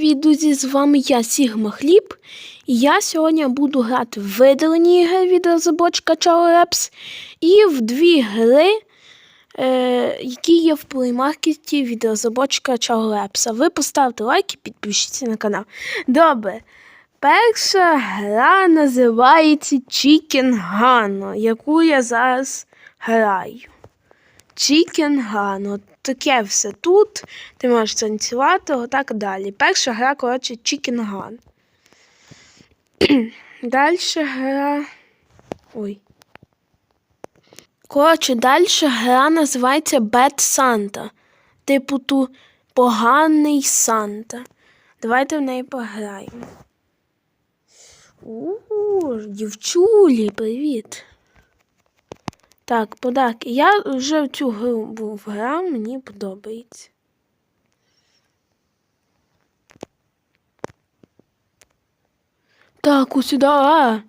привіт, друзі! З вами я, Сігма Хліб. І я сьогодні буду грати в видалені ігри від розробочка Чалепс і в дві гри, е, які є в плеймаркеті від розробочка Чалепса. Ви поставте лайк і підпишіться на канал. Добре. Перша гра називається Chicken Gun, яку я зараз граю. Chicken Gun. Таке все тут. Ти можеш танцювати, отак далі. Перша гра, коротше, Chicken Gun. Далі гра. Ой. Коротше, далі гра називається Bad Santa. Типу ту поганий Санта. Давайте в неї пограємо. У, дівчулі, привіт. Так, подарки. Я вже в цю гру грав, мені подобається. Так, ось сюди. А.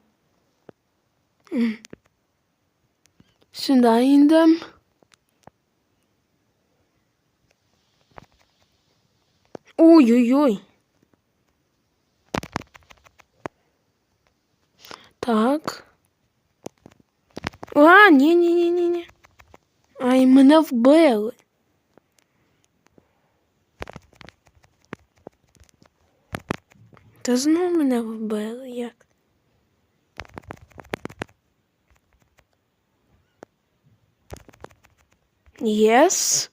М. Сюди йдемо. Ой-ой-ой. Так. А, ні, ні, ні, ні, ні. Ай, мене вбили. Та знов мене вбили, як? Єс.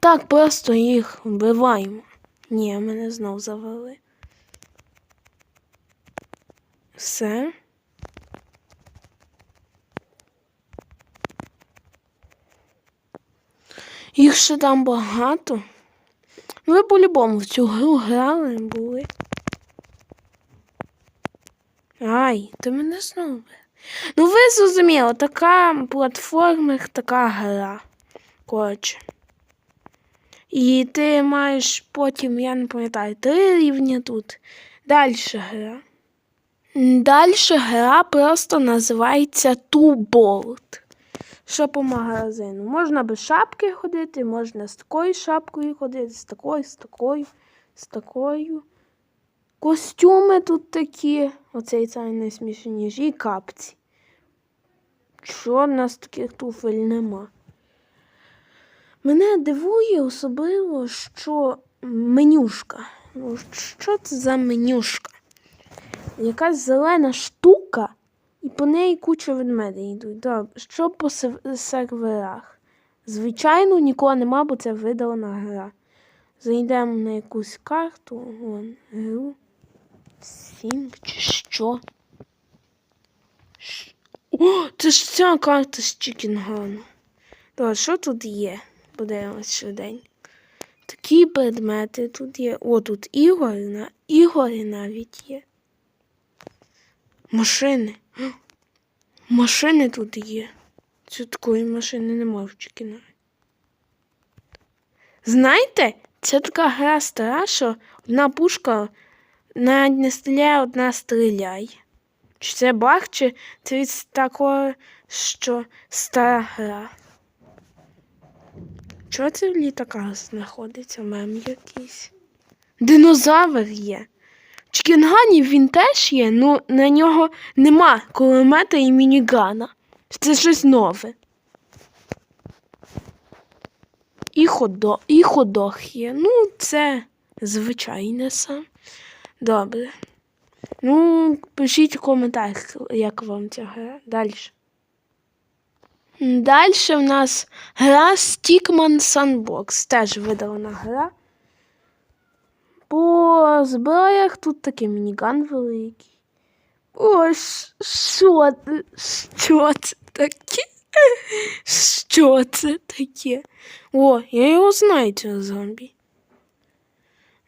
Так, просто їх вбиваємо. Ні, мене знов завели. Все. Їх ще там багато. Ну, Ви по-любому в цю гру грали були. Ай, ти мене знову. Ну, ви зрозуміли, така платформер, така гра. Коротше. І ти маєш потім, я не пам'ятаю, три рівні тут. Далі гра. Далі гра просто називається Bolt. Що по магазину? Можна без шапки ходити, можна з такою шапкою ходити, з такою, з такою, з такою. Костюми тут такі, оцей цей найсмішніший, і капці. Що в нас таких туфель нема? Мене дивує особливо, що менюшка. Ну, що це за менюшка? Якась зелена штука, і по неї куча ведмедей йдуть. Добре, що по серверах? Звичайно, нікого нема, бо це видалена гра. Зайдемо на якусь карту, вон, гру. Сінг чи що? Ш- О, це ж ця карта з Чікінгану. Добре, що тут є? Подивимось швиденько. Такі предмети тут є. О, тут ігори, на... ігори навіть є. Машини. Машини тут є. Це такої машини немає в Чікіна. Знаєте, це така гра стара, що одна пушка навіть не стріляє, одна стріляє. Чи це баг, чи це від такого, що стара гра? Чого це в літаках знаходиться? Мем якийсь? Динозавр є. В Чікінгані він теж є, ну на нього нема кулемета і мінігана. Це щось нове. І ходо, і ходох є. Ну, це звичайне сам. Добре. Ну, пишіть в коментарях, як вам ця гра. Далі. Далі в нас гра Stickman Sandbox. Теж видалена гра. По зброях тут такий мініган великий. О, що, що це таке? Що це таке? О, я його знаю, цього зомбі.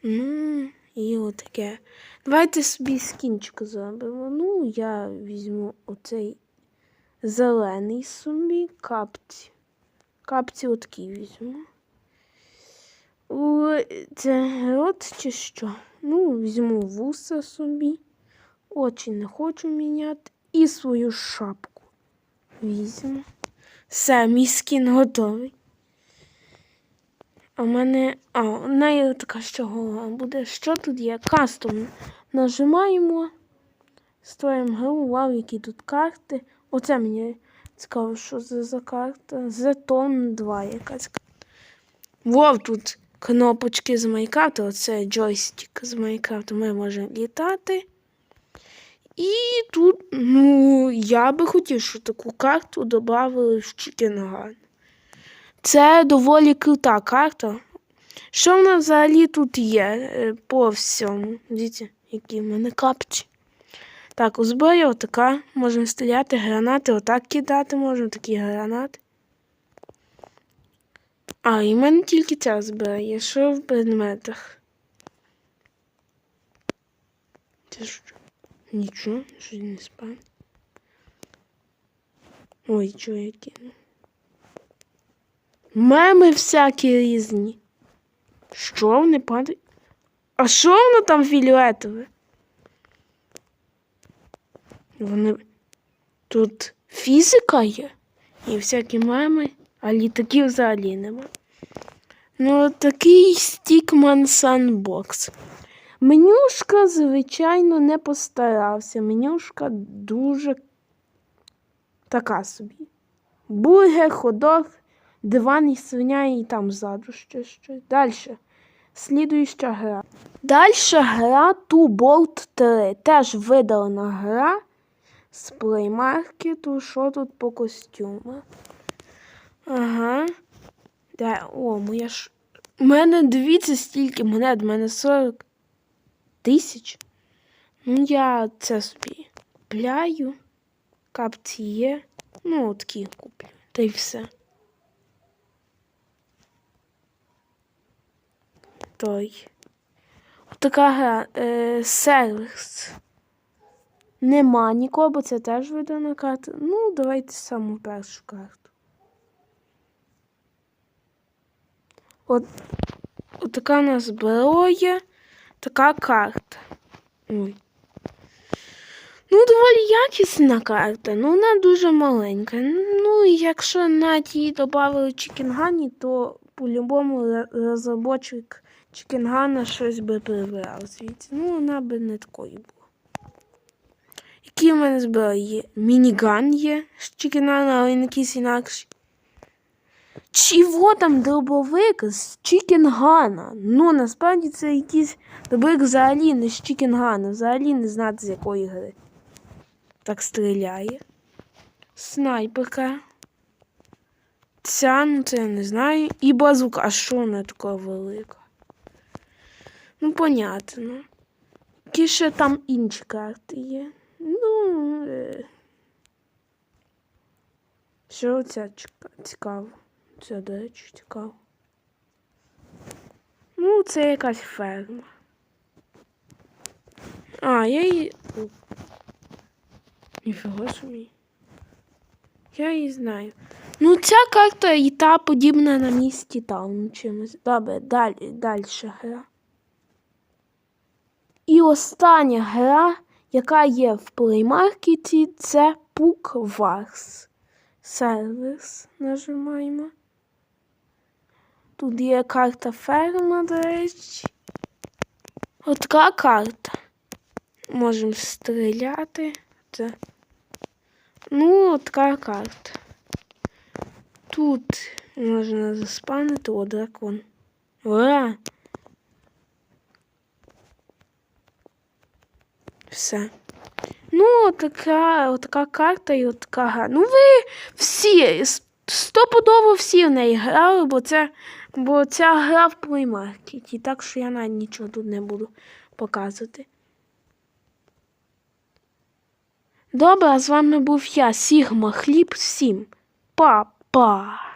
Ну, і отаке. Давайте собі скінчик зробимо. Ну, я візьму оцей зелений собі капці. Капці отакі візьму. Це рот чи що? Ну, візьму вуса собі. Очі не хочу міняти. І свою шапку візьму. Все, мій скін готовий. А в мене. А, неї така що голова буде. Що тут є? Кастом. Нажимаємо. Створюємо гру, вау, які тут карти. Оце мені цікаво, що це за карта. Зетон 2 якась. Вов, тут кнопочки з Майнкрафту. Оце джойстик з Майнкрафту. Ми можемо літати. І тут, ну, я би хотів, щоб таку карту додали в Chicken Це доволі крута карта. Що в нас взагалі тут є е, по всьому? Дивіться, які в мене капці. Так, у зброї отака. Можемо стріляти, гранати, отак кидати можемо, такі гранати. А, і в мене тільки ця зброя. Що в предметах? Це що? Нічого, щось не спав. Ой, чого я кину? Меми всякі різні. Що вони падають? А що воно там фіолетове? Вони тут фізика є і всякі меми, а літаків взагалі нема. Ну, такий Стікман Санбокс. Менюшка, звичайно, не постарався. Менюшка дуже така собі. Бургер, ходок, диван і свиня і там ззаду ще щось. Далі. Слідуюча гра. Далі гра Two Bolt 3. Теж видалена гра з плеймаркету. Що тут по костюмах? Ага. Де? О, моя ж. У мене дивіться стільки монет, у мене 40 тисяч. Ну, я це собі купляю. Капці є. Ну, такі куплю. Та й все. Той. Така гра. Е, сервіс. Нема нікого, бо це теж видана карта. Ну, давайте саму першу карту. От, от така у нас зброя, така карта. Ой. Ну, доволі якісна карта, ну вона дуже маленька. Ну, і якщо на тій додали Чікінгані, то по-любому розробочик Чікінгана щось би прибирав звідси. Ну, вона би не такою була. Які в мене зброї? Мініган є з Чікінгана, але якийсь інакший. Чого там дробовик з Чікінгана? Ну, насправді це якийсь дробовик взагалі не з Чікінгана, взагалі не знати з якої гри. Так стріляє. Снайперка. Ця, ну це я не знаю. І базука. А що вона така велика? Ну, понятно. Які ще там інші карти є. Ну. Е... Що ця цікаво? Це, до речі, цікаво. Ну, це якась ферма. А, я її. Ніфіга собі. Я її знаю. Ну, ця карта і та подібна на місті Таун чимось. Добре, далі, далі гра. І остання гра, яка є в плеймаркеті, це Пук Варс. Сервіс нажимаємо. Тут є карта ферма, до речі. Отака карта. Можемо стріляти. Це. Ну, от така карта. Тут можна заспанити о дракон. Ура! Все. Ну, отака, отака карта і отака. Ну, ви всі, стопудово всі в неї грали, бо це, бо ця гра в плеймаркеті. Так що я навіть нічого тут не буду показувати. Добре, а з вами був я, Сігма Хліб 7. Па-па!